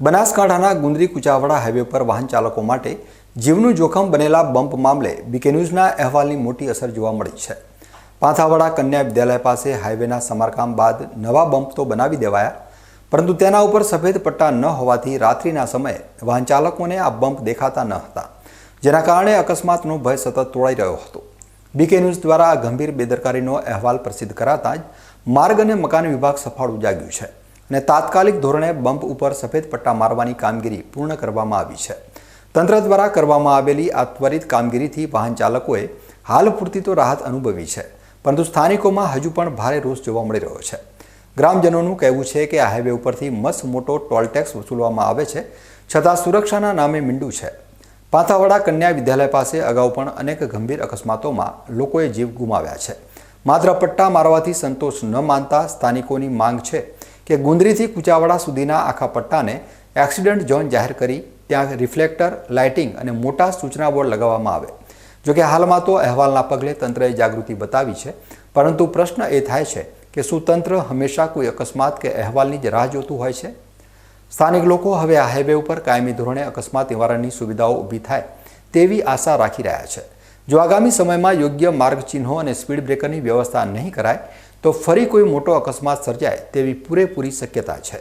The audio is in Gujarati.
બનાસકાંઠાના ગુંદરી કુચાવાડા હાઈવે પર વાહન ચાલકો માટે જીવનું જોખમ બનેલા બમ્પ મામલે બીકે ન્યૂઝના અહેવાલની મોટી અસર જોવા મળી છે. પાંથાવાડા કન્યા વિદ્યાલય પાસે હાઈવેના સમારકામ બાદ નવા બમ્પ તો બનાવી દેવાયા, પરંતુ તેના ઉપર સફેદ પટ્ટા ન હોવાથી રાત્રિના સમયે વાહન ચાલકોને આ બમ્પ દેખાતા ન હતા, જેના કારણે અકસ્માતનો ભય સતત તોળાઈ રહ્યો હતો. બીકે ન્યૂઝ દ્વારા આ ગંભીર બેદરકારીનો અહેવાલ પ્રસિદ્ધ કરાતા જ માર્ગ અને મકાન વિભાગ સફાળું જાગ્યું છે. અને તાત્કાલિક ધોરણે બમ્પ ઉપર સફેદ પટ્ટા મારવાની કામગીરી પૂર્ણ કરવામાં આવી છે. તંત્ર દ્વારા કરવામાં આવેલી આ ત્વરિત કામગીરીથી વાહન ચાલકોએ હાલ પૂરતી તો રાહત અનુભવી છે, પરંતુ સ્થાનિકોમાં હજુ પણ ભારે રોષ જોવા મળી રહ્યો છે. ગ્રામજનોનું કહેવું છે કે આ હાઈવે ઉપરથી મસ્ત મોટો ટોલ ટેક્સ વસૂલવામાં આવે છે, છતાં સુરક્ષાના નામે મીંડું છે. પાંથાવાડા કન્યા વિદ્યાલય પાસે અગાઉ પણ અનેક ગંભીર અકસ્માતોમાં લોકોએ જીવ ગુમાવ્યા છે. માત્ર પટ્ટા મારવાથી સંતોષ ન માનતા સ્થાનિકોની માંગ છે કે ગુંદરીથી કુચાવાડા સુધીના આખા પટ્ટાને એક્સિડન્ટ ઝોન જાહેર કરી, ત્યાં રિફ્લેક્ટર, લાઇટિંગ અને મોટા સૂચના બોર્ડ લગાવવામાં આવે. જોકે હાલમાં તો અહેવાલના પગલે તંત્રએ જાગૃતિ બતાવી છે, પરંતુ પ્રશ્ન એ થાય છે કે શું તંત્ર હંમેશા કોઈ અકસ્માત કે અહેવાલની જ રાહ જોતું હોય છે? સ્થાનિક લોકો હવે આ હાઈવે ઉપર કાયમી ધોરણે અકસ્માત નિવારણની સુવિધાઓ ઊભી થાય તેવી આશા રાખી રહ્યા છે. જો આગામી સમયમાં યોગ્ય માર્ગ ચિહ્નો અને સ્પીડ બ્રેકરની વ્યવસ્થા નહીં કરાય, તો ફરી કોઈ મોટો અકસ્માત સર્જાય તેવી પૂરેપૂરી શક્યતા છે.